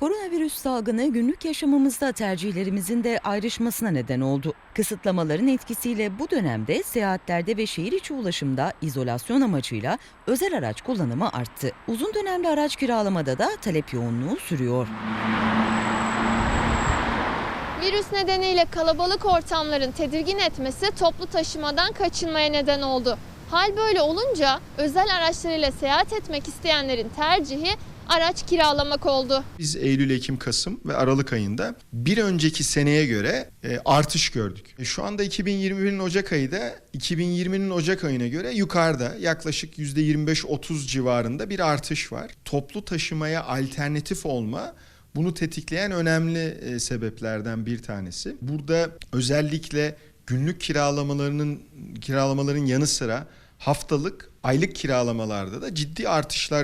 Koronavirüs salgını günlük yaşamımızda tercihlerimizin de ayrışmasına neden oldu. Kısıtlamaların etkisiyle bu dönemde seyahatlerde ve şehir içi ulaşımda izolasyon amacıyla özel araç kullanımı arttı. Uzun dönemli araç kiralamada da talep yoğunluğu sürüyor. Virüs nedeniyle kalabalık ortamların tedirgin etmesi toplu taşımadan kaçınmaya neden oldu. Hal böyle olunca özel araçlarıyla seyahat etmek isteyenlerin tercihi araç kiralamak oldu. Biz Eylül, Ekim, Kasım ve Aralık ayında bir önceki seneye göre e, artış gördük. E, şu anda 2021'in Ocak ayı da 2020'nin Ocak ayına göre yukarıda yaklaşık %25-30 civarında bir artış var. Toplu taşımaya alternatif olma bunu tetikleyen önemli e, sebeplerden bir tanesi. Burada özellikle günlük kiralamalarının kiralamaların yanı sıra haftalık, aylık kiralamalarda da ciddi artışlar